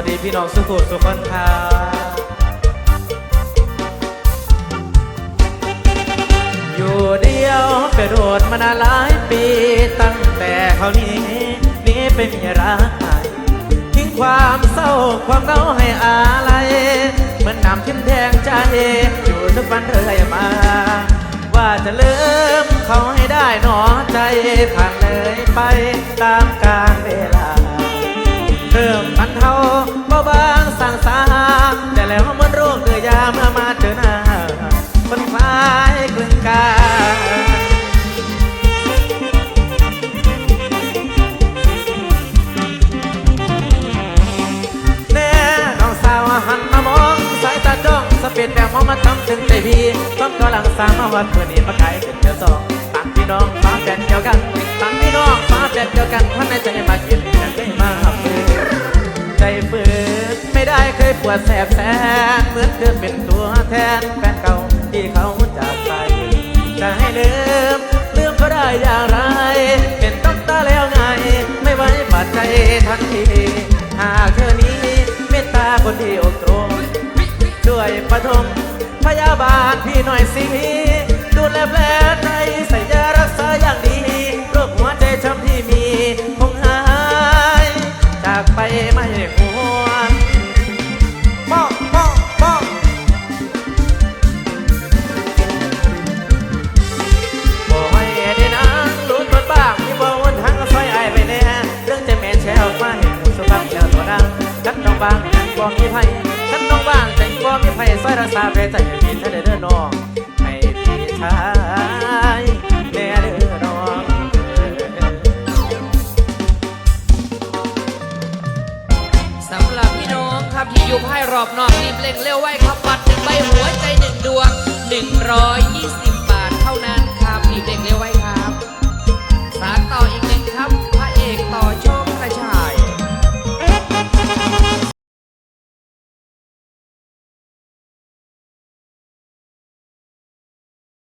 สดีพี่น้องสุขุสุขคนครับอยู่เดียวไปโดดมานานหลายปีตั้งแต่เขานี้นี้ไปมีรักใหม่ทิ้งความเศร้าความเงาให้อะไรเหมือนน้ำทิ่มแทงใจอยู่ทุกวันเรื่อยมา ว่าจะเลืมเขาให้ได้หนอใจผ่านเลยไปตามกาลเวลา จ้องเปนแบบมอมาทำถึงใจพี่ต้องกำลังสร้างมาวัดเพื่อนี้มาขายเป็นเดียวสองต่างพี่น้องฟ้าแดนเดียวกันต่างพี่น้องฟ้าแดนเดียวกันพันในใจมากินกันได้มาฝืนใจฝืนไม่ได้เคยปวดแสบแสนเหมือนเดิมเป็นตัวแทนแฟนเก่าที่เขาจากไปจะให้ลืมลืมก็ได้อย่างไร เป็นต้องตาแล้วไง ไม่ไว้บาดใจทันที ปฐมพยาบาลพี่หน่อยสิดูแลแผลใจใส่ยารักษาอย่างดีโรคหัวใจช้ำที่มีคงหาย จากไปไม่หวนป้องป้องป้องบ่ให้ได้นางลุ้นมันบ้างที่บ่วนทางก็ซอยไอไปแน่เรื่องจะแม่แชร์ออกมาเห็นสุภาพแล้วตัวดังฉันน้องบางฉันบ่มีไผ มีไผซาแผลใจให้พี่เธอได้เด้อน้องให้พี่ชายแน่เด้อน้องสำหรับพี่น้องครับที่อยู่ภายรอบนอกรีบเร่งเร็วไว้ครับบัตรหนึ่งใบหัวใจหนึ่งดวงหนึ่งร้อยยี่สิบ